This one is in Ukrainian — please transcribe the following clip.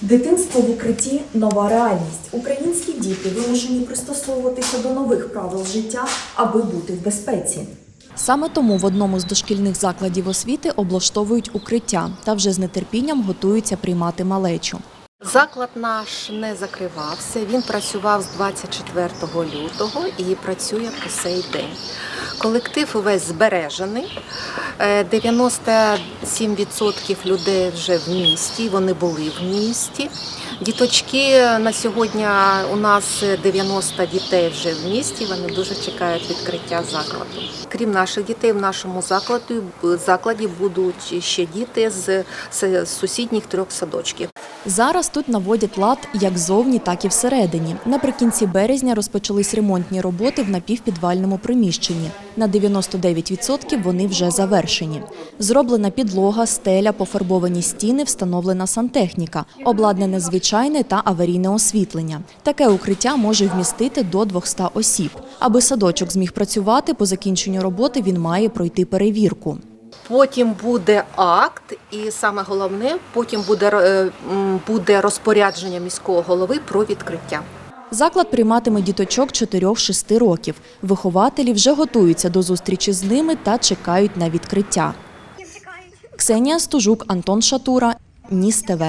Дитинство в укритті нова реальність. Українські діти вимушені пристосовуватися до нових правил життя, аби бути в безпеці. Саме тому в одному з дошкільних закладів освіти облаштовують укриття та вже з нетерпінням готуються приймати малечу. Заклад наш не закривався. Він працював з 24 лютого і працює по сей день. Колектив увесь збережений. Е, 97% людей вже в місті. Вони були в місті. Діточки на сьогодні у нас 90 дітей вже в місті. Вони дуже чекають відкриття закладу. Крім наших дітей, в нашому закладі, закладі будуть ще діти з сусідніх трьох садочків. Зараз тут наводять лад як зовні, так і всередині. Наприкінці березня розпочались ремонтні роботи в напівпідвальному приміщенні. На 99% вони вже завершені. Зроблена підлога, стеля, пофарбовані стіни, встановлена сантехніка, обладнане звичайне та аварійне освітлення. Таке укриття може вмістити до 200 осіб. Аби садочок зміг працювати, по закінченню роботи він має пройти перевірку. Потім буде акт, і саме головне, потім буде, е, буде розпорядження міського голови про відкриття. Заклад прийматиме діточок 4-6 років. Вихователі вже готуються до зустрічі з ними та чекають на відкриття. Ксенія Стужук, Антон Шатура, Ніс ТВ.